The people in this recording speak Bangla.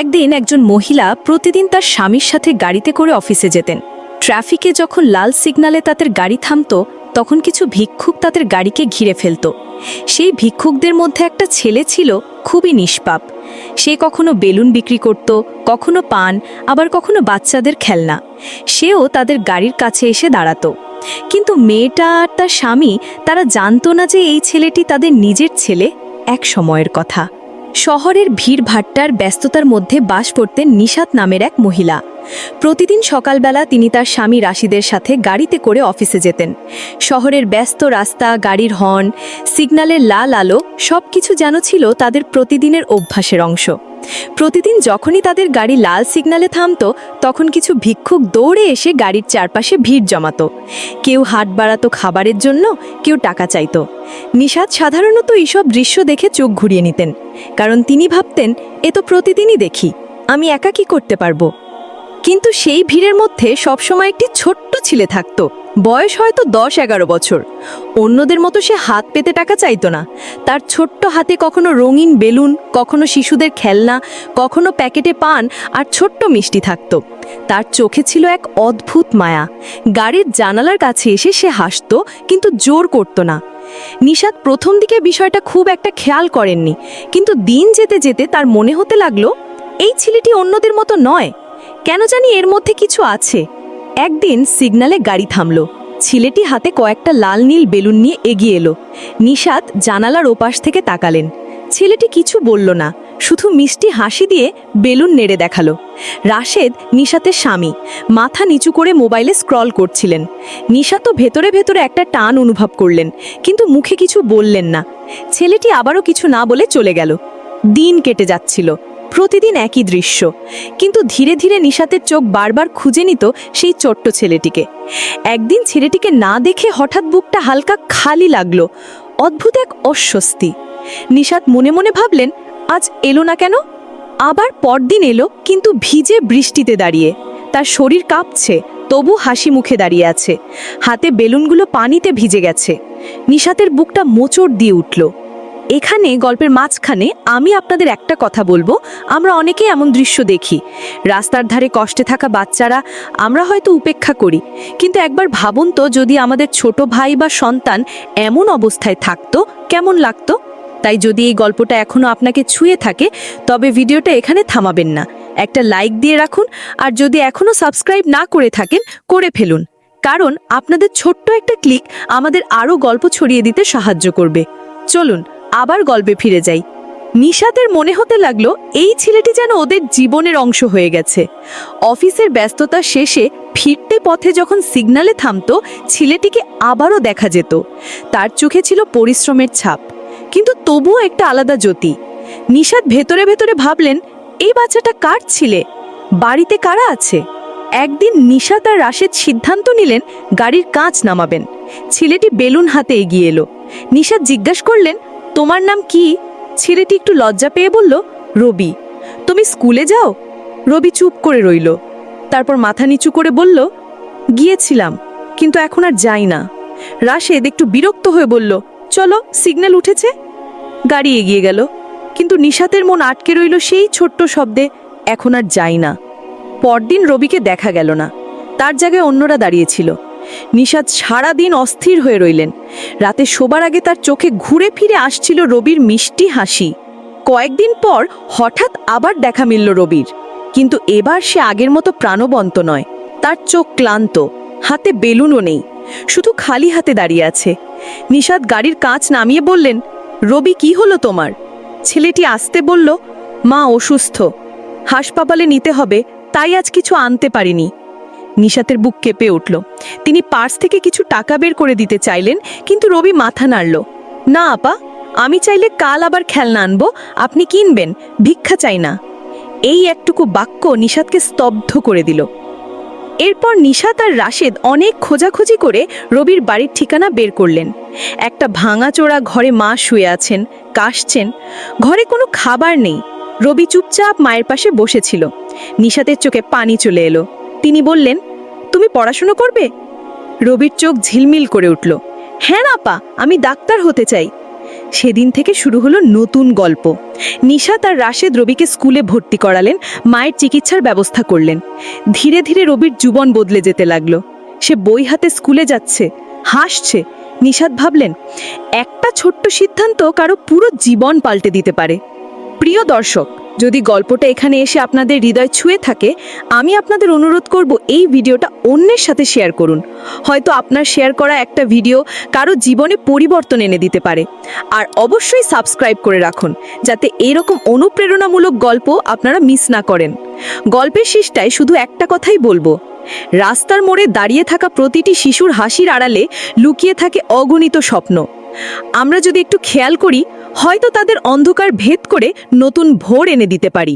একদিন একজন মহিলা প্রতিদিন তার স্বামীর সাথে গাড়িতে করে অফিসে যেতেন। ট্রাফিকে যখন লাল সিগনালে তাদের গাড়ি থামতো, তখন কিছু ভিক্ষুক তাদের গাড়িকে ঘিরে ফেলত। সেই ভিক্ষুকদের মধ্যে একটা ছেলে ছিল খুবই নিষ্পাপ। সে কখনো বেলুন বিক্রি করত, কখনো পান, আবার কখনো বাচ্চাদের খেলনা। সেও তাদের গাড়ির কাছে এসে দাঁড়াতো। কিন্তু মেয়েটা আর তার স্বামী, তারা জানতো না যে এই ছেলেটি তাদের নিজের ছেলে এক সময়ের কথা। শহরের ভিড়ভাট্টার ব্যস্ততার মধ্যে বাস করতেন নিশাত নামের এক মহিলা। প্রতিদিন সকালবেলা তিনি তার স্বামী রাশিদের সাথে গাড়িতে করে অফিসে যেতেন। শহরের ব্যস্ত রাস্তা, গাড়ির হর্ন, সিগন্যালের লাল আলো সব কিছু যেন ছিল তাদের প্রতিদিনের অভ্যাসের অংশ। প্রতিদিন যখনই তাদের গাড়ি লাল সিগন্যালে থামতো, তখন কিছু ভিক্ষুক দৌড়ে এসে গাড়ির চারপাশে ভিড় জমাতো। কেউ হাট বাড়াতো খাবারের জন্য, কেউ টাকা চাইত। নিষাদ সাধারণত এইসব দৃশ্য দেখে চোখ ঘুরিয়ে নিতেন, কারণ তিনি ভাবতেন, এ তো প্রতিদিনই দেখি, আমি একা কি করতে পারব? কিন্তু সেই ভিড়ের মধ্যে সবসময় একটি ছোট্ট ছেলে থাকতো। বয়স হয়তো দশ এগারো বছর। অন্যদের মতো সে হাত পেতে টাকা চাইতো না। তার ছোট্ট হাতে কখনো রঙিন বেলুন, কখনো শিশুদের খেলনা, কখনো প্যাকেটে পান আর ছোট্ট মিষ্টি থাকত। তার চোখে ছিল এক অদ্ভুত মায়া। গাড়ির জানালার কাছে এসে সে হাসতো, কিন্তু জোর করতো না। নিষাদ প্রথম দিকে বিষয়টা খুব একটা খেয়াল করেননি, কিন্তু দিন যেতে যেতে তার মনে হতে লাগল, এই ছেলেটি অন্যদের মতো নয়। কেন জানি এর মধ্যে কিছু আছে। একদিন সিগন্যালে গাড়ি থামলো। ছেলেটি হাতে কয়েকটা লাল নীল বেলুন নিয়ে এগিয়ে এলো। নিশাত জানালার ওপাশ থেকে তাকালেন। ছেলেটি কিছু বলল না, শুধু মিষ্টি হাসি দিয়ে বেলুন নেড়ে দেখাল। রাশেদ নিশাতের স্বামী, মাথা নিচু করে মোবাইলে স্ক্রল করছিলেন। নিশা তো ভেতরে ভেতরে একটা টান অনুভব করলেন, কিন্তু মুখে কিছু বললেন না। ছেলেটি আবারও কিছু না বলে চলে গেল। দিন কেটে যাচ্ছিল। প্রতিদিন একই দৃশ্য। কিন্তু ধীরে ধীরে নিশাতের চোখ বারবার খুঁজে নিত সেই ছোট্ট ছেলেটিকে। একদিন ছেলেটিকে না দেখে হঠাৎ বুকটা হালকা খালি লাগল। অদ্ভুত এক অস্বস্তি। নিশাত মনে মনে ভাবলেন, আজ এলো না কেন? আবার পরদিন এলো, কিন্তু ভিজে বৃষ্টিতে দাঁড়িয়ে। তার শরীর কাঁপছে, তবু হাসি মুখে দাঁড়িয়ে আছে। হাতে বেলুনগুলো পানিতে ভিজে গেছে। নিশাতের বুকটা মোচড় দিয়ে উঠল। এখানে গল্পের মাঝখানে আমি আপনাদের একটা কথা বলব। আমরা অনেকে এমন দৃশ্য দেখি। রাস্তার ধারে কষ্টে থাকা বাচ্চারা আমরা হয়তো উপেক্ষা করি। কিন্তু একবার ভাবুন তো, যদি আমাদের ছোট ভাই বা সন্তান এমন অবস্থায় থাকতো, কেমন লাগতো? তাই যদি এই গল্পটা এখনও আপনাকে ছুঁয়ে থাকে, তবে ভিডিওটা এখানে থামাবেন না। একটা লাইক দিয়ে রাখুন, আর যদি এখনও সাবস্ক্রাইব না করে থাকেন, করে ফেলুন। কারণ আপনাদের ছোট্ট একটা ক্লিক আমাদের আরও গল্প ছড়িয়ে দিতে সাহায্য করবে। চলুন আবার গল্পে ফিরে যাই। নিশাতের মনে হতে লাগল, এই ছেলেটি যেন ওদের জীবনের অংশ হয়ে গেছে। অফিসের ব্যস্ততা শেষে ফিরতে পথে যখন সিগনালে থামতো, ছেলেটিকে আবারও দেখা যেত। তার চোখে ছিল পরিশ্রমের ছাপ। কিন্তু তবুও একটা আলাদা জ্যোতি। নিশাত ভেতরে ভেতরে ভাবলেন, এই বাচ্চাটা কার ছিলে? বাড়িতে কারা আছে? একদিন নিশাত আর রাশেদ সিদ্ধান্ত নিলেন, গাড়ির কাঁচ নামাবেন। ছেলেটি বেলুন হাতে এগিয়ে এলো। নিশাত জিজ্ঞাসা করলেন তোমার নাম কি? ছেলেটি একটু লজ্জা পেয়ে বলল, রবি। তুমি স্কুলে যাও? রবি চুপ করে রইল। তারপর মাথা নিচু করে বলল, গিয়েছিলাম, কিন্তু এখন আর যাই না। রাশেদ একটু বিরক্ত হয়ে বলল, চলো, সিগন্যাল উঠেছে? গাড়ি এগিয়ে গেল, কিন্তু নিশাতের মন আটকে রইল সেই ছোট্ট শব্দে, এখন আর যাই না। পরদিন রবিকে দেখা গেল না। তার জায়গায় অন্যরা দাঁড়িয়েছিল নিশাদ সারাদিন অস্থির হয়ে রইলেন। রাতে শোবার আগে তার চোখে ঘুরে ফিরে আসছিল রবির মিষ্টি হাসি। কয়েকদিন পর হঠাৎ আবার দেখা মিলল রবির। কিন্তু এবার সে আগের মতো প্রাণবন্ত নয়। তার চোখ ক্লান্ত, হাতে বেলুনও নেই, শুধু খালি হাতে দাঁড়িয়ে আছে। নিশাদ গাড়ির কাঁচ নামিয়ে বললেন, রবি, কি হলো তোমার? ছেলেটি আসতে বলল, মা অসুস্থ। হাসপাতালে নিতে হবে, তাই আজ কিছু আনতে পারিনি। নিশাতের বুক কেঁপে উঠল। তিনি পার্স থেকে কিছু টাকা বের করে দিতে চাইলেন, কিন্তু রবি মাথা নাড়ল। না, আপা, আমি চাইলে কাল আবার খেলনা আনব, আপনি কিনবেন, ভিক্ষা চাই না। এই একটুকু বাক্য নিশাতকে স্তব্ধ করে দিল। এরপর নিশাত আর রাশেদ অনেক খোঁজাখুঁজি করে রবির বাড়ির ঠিকানা বের করলেন। একটা ভাঙাচোরা ঘরে মা শুয়ে আছেন, কাশছেন, ঘরে কোনো খাবার নেই। রবি চুপচাপ মায়ের পাশে বসেছিল। নিশাতের চোখে পানি চলে এলো। তিনি বললেন তুমি পড়াশুনো করবে? রবির চোখ ঝিলমিল করে উঠল। হ্যাঁ আপা, আমি ডাক্তার হতে চাই। সেদিন থেকে শুরু হলো নতুন গল্প। নিশা তার রাশেদ রবিকে স্কুলে ভর্তি করালেন, মায়ের চিকিৎসার ব্যবস্থা করলেন। ধীরে ধীরে রবির জীবন বদলে যেতে লাগল। সে বই হাতে স্কুলে যাচ্ছে, হাসছে। নিষাদ ভাবলেন, একটা ছোট্ট সিদ্ধান্ত কারও পুরো জীবন পাল্টে দিতে পারে। প্রিয় দর্শক যদি গল্পটা এখানে এসে আপনাদের হৃদয় ছুঁয়ে থাকে, আমি আপনাদের অনুরোধ করব এই ভিডিওটা অন্যের সাথে শেয়ার করুন। হয়তো আপনার শেয়ার করা একটা ভিডিও কারও জীবনে পরিবর্তন এনে দিতে পারে। আর অবশ্যই সাবস্ক্রাইব করে রাখুন, যাতে এরকম অনুপ্রেরণামূলক গল্প আপনারা মিস না করেন। গল্পের শেষটায় শুধু একটা কথাই বলব, রাস্তার মোড়ে দাঁড়িয়ে থাকা প্রতিটি শিশুর হাসির আড়ালে লুকিয়ে থাকে অগণিত স্বপ্ন। আমরা যদি একটু খেয়াল করি হয়তো তাদের অন্ধকার ভেদ করে নতুন ভোর এনে দিতে পারি।